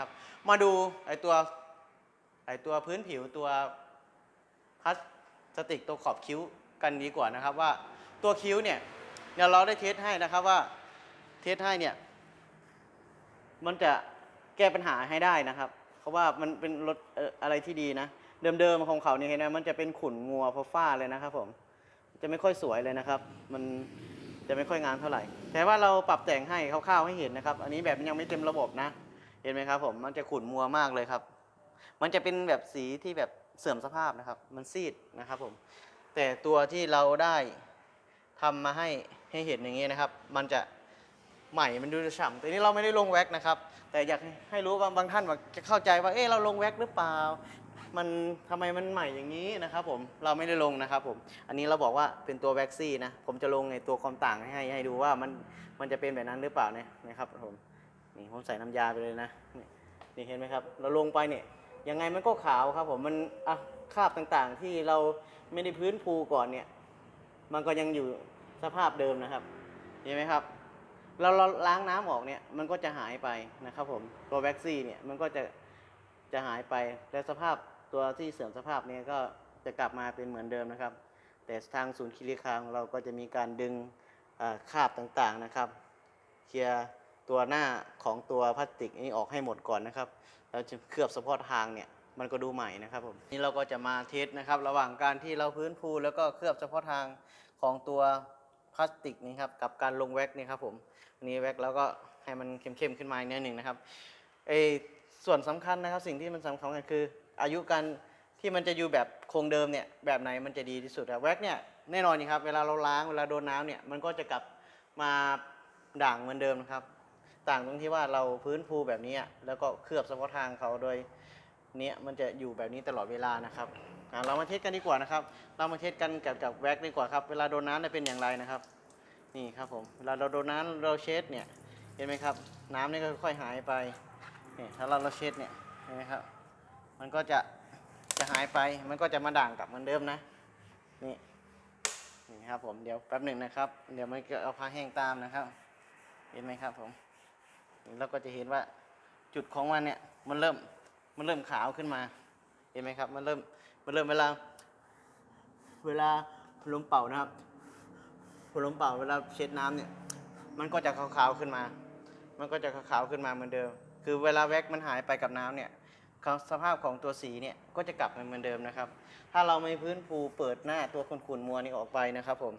ครับมาดูไอตัวไอตัวพื้นผิวตัวพลาสติกตัวขอบคิ้วกันดีกว่านะครับว่าตัวคิ้วเนี่ยเดี๋ยวเราได้เทสให้นะครับว่าเทสให้เนี่ยมันจะแก้ปัญหาให้ได้นะครับเพราะว่ามันเป็นรถอะไรที่ดีนะ เดิมๆของเขาเนี่ยเห็นไหมมันจะเป็นขุนงัวพอฟ้าเลยนะครับผมจะไม่ค่อยสวยเลยนะครับ มันจะไม่ค่อยงามเท่าไหร่ แต่ว่าเราปรับแต่งให้คร่าวๆให้เห็นนะครับ อันนี้แบบมันยังไม่เต็มระบบนะ เห็นไหมครับผมมันจะขุ่นมัวมากเลยครับ มันจะเป็นแบบสีที่แบบเสื่อมสภาพนะครับ มันซีดนะครับผม แต่ตัวที่เราได้ทำมาให้ให้เห็นอย่างนี้นะครับ มันจะใหม่มันดูฉ่ำแต่นี้เราไม่ได้ลงแว็กนะครับ แต่อยากให้รู้ว่าบางท่านว่าจะเข้าใจว่า เอ๊ะเราลงแว็กหรือเปล่า มันทำไมมันใหม่อย่างนี้นะครับผม เราไม่ได้ลงนะครับผม อันนี้เราบอกว่าเป็นตัวแว็กซี่นะ ผมจะลงในตัวความต่างให้ให้ดูว่ามันมันจะเป็นแบบนั้นหรือเปล่าเนี่ยนะครับผม นี่ผมใส่น้ำยาไปเลยนะนี่นี่เห็นไหมครับ เราลงไปเนี่ยยังไงมันก็ขาวครับผมมันอะคราบต่างๆที่เราไม่ได้พื้นภูก่อนเนี่ย มันก็ยังอยู่สภาพเดิมนะครับเห็นไหมครับ เราเราล้างน้ำออกเนี่ยมันก็จะหายไปนะครับผมตัวแว็กซี่เนี่ยมันก็จะจะหายไปและสภาพตัวที่เสื่อมสภาพเนี่ยก็จะกลับมาเป็นเหมือนเดิมนะครับ แต่ทางศูนย์คิริคางเราก็จะมีการดึงคราบต่างๆนะครับ เคลียร์ ตัวหน้าของตัวพลาสติกนี้ออกให้หมดก่อนนะครับแล้วจะเคลือบเฉพาะทางเนี่ยมันก็ดูใหม่นะครับผมนี่เราก็จะมาเทสนะครับ ระหว่างการที่เราพื้นภูแล้วก็เคลือบเฉพาะทางของตัวพลาสติกนี่ครับกับการลงแว็กนี่ครับผมอันนี้แว็กแล้วก็ให้มันเข้มๆขึ้นมาอีกนิดหนึ่งนะครับไอส่วนสำคัญนะครับสิ่งที่มันสำคัญกันคือ อายุการที่มันจะอยู่แบบคงเดิมเนี่ยแบบไหนมันจะดีที่สุดอะแว็กเนี่ยแน่นอนนี่ครับเวลาเราล้างเวลาโดนน้ำเนี่ยมันก็จะกลับมาด่างเหมือนเดิมนะครับ ต่างตรงที่ว่าเราพื้นภูแบบนี้แล้วก็เคลือบเฉพาะทางเขาโดยเนี้ยมันจะอยู่แบบนี้ตลอดเวลานะครับอะเรามาเทสกันดีกว่านะครับ เรามาเทสกันกับกับแว็กดีกว่าครับ เวลาโดนน้ำเนี่ยเป็นอย่างไรนะครับ นี่ครับผม เวลาเราโดนน้ำเราเช็ดเนี่ย เห็นไหมครับ น้ำนี่ก็ค่อยหายไป นี่ถ้าเราเราเช็ดเนี่ย เห็นไหมครับ มันก็จะจะหายไป มันก็จะมาด่างกลับเหมือนเดิมนะ นี่ นี่ครับผม เดี๋ยวแป๊บหนึ่งนะครับ เดี๋ยวมันเอาผ้าแห้งตามนะครับ เห็นไหมครับผม เราก็จะเห็นว่าจุดของมันเนี่ยมันเริ่มมันเริ่มขาวขึ้นมา เห็นไหมครับ มันเริ่มมันเริ่มเวลา เวลาลมเป่านะครับพลมเป่าเวลาเช็ดน้ำเนี่ย มันก็จะขาวๆขึ้นมา มันก็จะขาวๆขึ้นมาเหมือนเดิม คือเวลาแว็กมันหายไปกับน้ำเนี่ยสภาพของตัวสีเนี่ยก็จะกลับมาเหมือนเดิมนะครับ ถ้าเราไม่พื้นภูเปิดหน้าตัวขุ่นๆมัวนี่ออกไปนะครับผม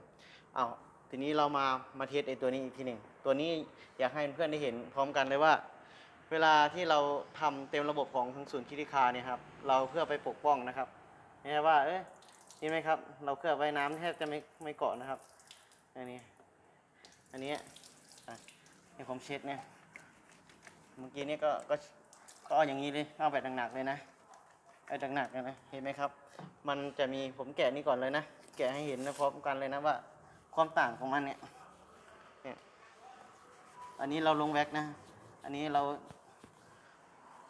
เอา ทีนี้เรามามาเทสไอตัวนี้อีกทีหนึ่งตัวนี้อยากให้เพื่อนได้เห็นพร้อมกันเลยว่า เวลาที่เราทำเต็มระบบของทางศูนย์คิริคาเนี่ยครับเราเพื่อไปปกป้องนะครับไม่ใช่ว่าเอ้ยเห็นไหมครับ เราเคลือบไว้น้ำแทบจะไม่ไม่เกาะนะครับอันนี้อันนี้ให้ผมเช็ดเนี่ยเมื่อกี้นี่ก็ก็ก็เอาอย่างนี้เลยเอาแบบหนักๆเลยนะเอาหนักๆเลยนะเห็นไหมครับ มันจะมีผมแกะนี่ก่อนเลยนะแกะให้เห็นนะพร้อมกันเลยนะว่า ความต่างของมันเนี่ย อันนี้เราลงแว็กนะ อันนี้เรา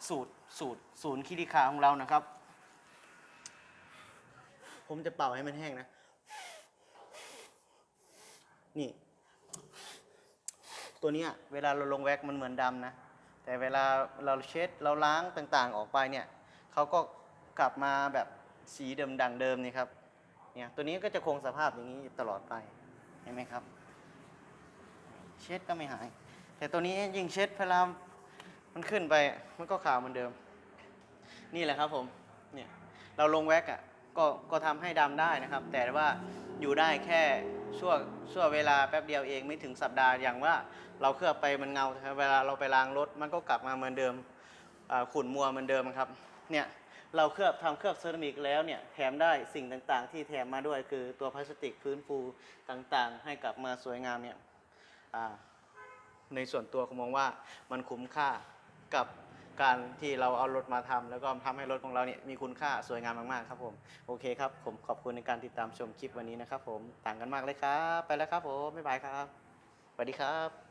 สูตรสูตรศูนย์คิริคาของเรานะครับ ผมจะเป่าให้มันแห้งนะ นี่ ตัวนี้เวลาเราลงแว็กมันเหมือนดำนะ แต่เวลาเราเช็ดเราล้างต่างๆ ออกไปเนี่ยเขาก็กลับมาแบบสีเดิมดังเดิมนี่ครับ เนี่ย ตัวนี้ก็จะคงสภาพอย่างนี้ตลอดไป เห็นไหมครับ เช็ดก็ไม่หาย แต่ตัวนี้ยิ่งเช็ดเวลามันขึ้นไปมันก็ขาวเหมือนเดิม นี่แหละครับผมเนี่ยเราลงแว็กอะก็ก็ทำให้ดำได้นะครับ แต่ว่าอยู่ได้แค่ช่วงช่วเวลาแป๊บเดียวเองไม่ถึงสัปดาห์อย่างว่าเราเคลือบไปมันเงาเวลาเราไปล้างรถมันก็กลับมาเหมือนเดิมขุ่นมัวเหมือนเดิมครับเนี่ย เราเคลือบทำเคลือบเซรามิกแล้วเนี่ยแถมได้สิ่งต่างๆ ที่แถมมาด้วยคือตัวพลาสติกพื้นฟูต่างๆ ให้กลับมาสวยงามเนี่ยในส่วนตัวผมมองว่ามันคุ้มค่ากับการที่เราเอารถมาทำแล้วก็ทำให้รถของเราเนี่ยมีคุณค่าสวยงามมากๆครับผมโอเคครับผมขอบคุณในการติดตามชมคลิปวันนี้นะครับผมต่างกันมากเลยครับ ไปแล้วครับผมบ๊ายบายครับสวัสดีครับ